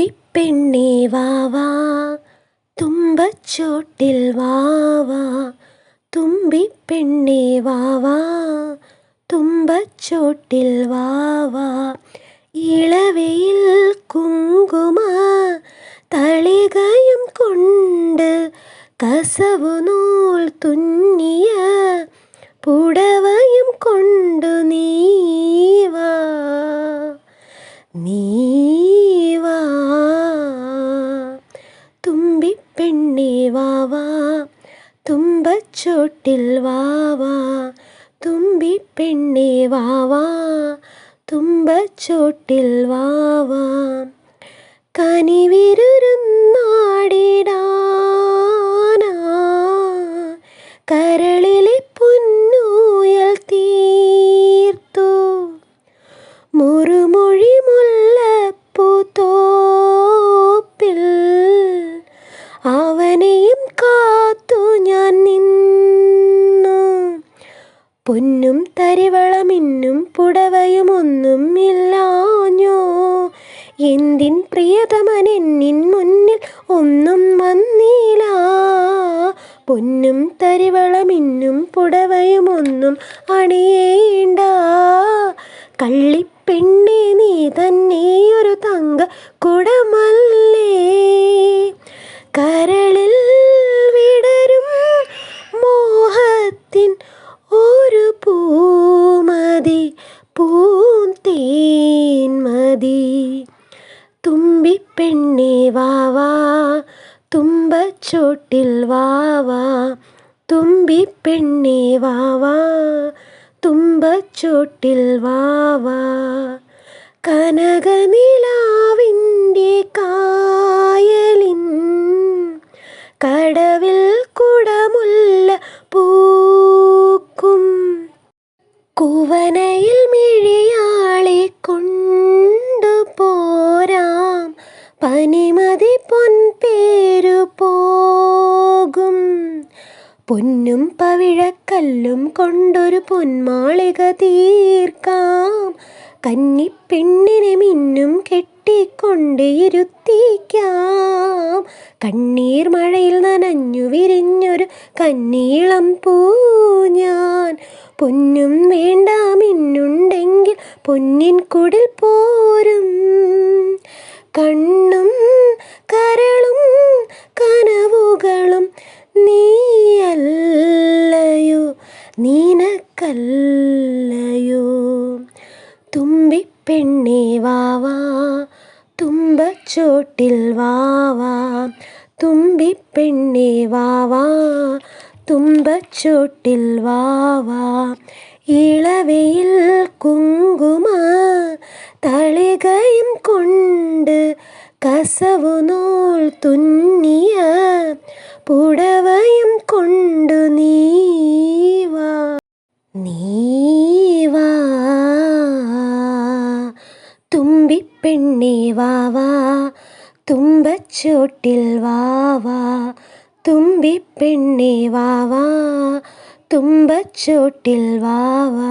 തുമ്പിപ്പെണ്ണേ വാവാ തുമ്പച്ചോട്ടിൽ വാവാ തുമ്പിപ്പെണ്ണേ വാവാ തുമ്പച്ചോട്ടിൽ വാവാ ഇളവയിൽ കുങ്കുമ തളികയും കൊണ്ട് കസവു നൂൽ തുന്നിയ പുടവയും കൊണ്ടു നീവാ തുമ്പിപ്പെണ്ണേ വാവാ തുമ്പച്ചോട്ടിൽ വാവാ തുമ്പി പെണ്ണേ വാവാ തുമ്പച്ചോട്ടിൽ വാവാ കനിവിരുന്നാടിടാനാ പൊന്നും തരിവളമിന്നും പുടവയുമൊന്നും ഇല്ലാഞ്ഞോ? എന്തിൻ പ്രിയതമനെന്നിൻ മുന്നിൽ ഒന്നും വന്നില്ല പൊന്നും തരിവളമിന്നും പുടവയുമൊന്നും അണിയേണ്ട. കള്ളിപ്പെണ്ണെ നീ തന്നെ ഒരു തങ്ക കുടമല്ലേ കരളിൽ മതി. തുമ്പിപ്പെണ്ണേ വാവാ തുമ്പച്ചോട്ടിൽ വാവാ തുമ്പിപ്പെണ്ണേ വാവാ തുമ്പച്ചോട്ടിൽ വാവാ കനകനിലാവിന്റെ കായലിൻ കടവിൽ കുടമുല്ല പൂക്കും. കുവനയിൽ മിഴിയാളെ കൊണ്ടുപോരാം പനിമതി പൊൻപേരു പോകും. പൊന്നും പവിഴക്കല്ലും കൊണ്ടൊരു പൊന്മാളിക തീർക്കാം. കന്നിപ്പെണ്ണിനെ മിന്നും കെട്ടിക്കൊണ്ടിരുത്തിക്കാം കണ്ണീർ മഴയിൽ നനഞ്ഞു വിരിഞ്ഞൊരു കന്നീളം പൂ ഞാൻ പൊന്നും മിന്നുണ്ടെങ്കിൽ പൊന്നിൻ കുടിൽ പോരും. കണ്ണും കരളും കനവുകളും നീയല്ലയോ നീനക്കല്ലയോ. തുമ്പി പെണ്ണേ വാവാ തുമ്പച്ചോട്ടിൽ വാവാ തുമ്പിപ്പെണ്ണേ വാവാ തുമ്പച്ചോട്ടിൽ വാവാ ഇളവയിൽ കുങ്കുമ തളികയും കൊണ്ട് കസവു നൂൽ തുന്നിയ പുടവയും കൊണ്ടു നീവാ നീവാ. തുമ്പിപ്പെണ്ണേ വാവാ തുമ്പച്ചോട്ടിൽ വാവാ തുമ്പിപ്പെണ്ണേ വാവാ. തുമ്പച്ചോട്ടിൽ വാവാ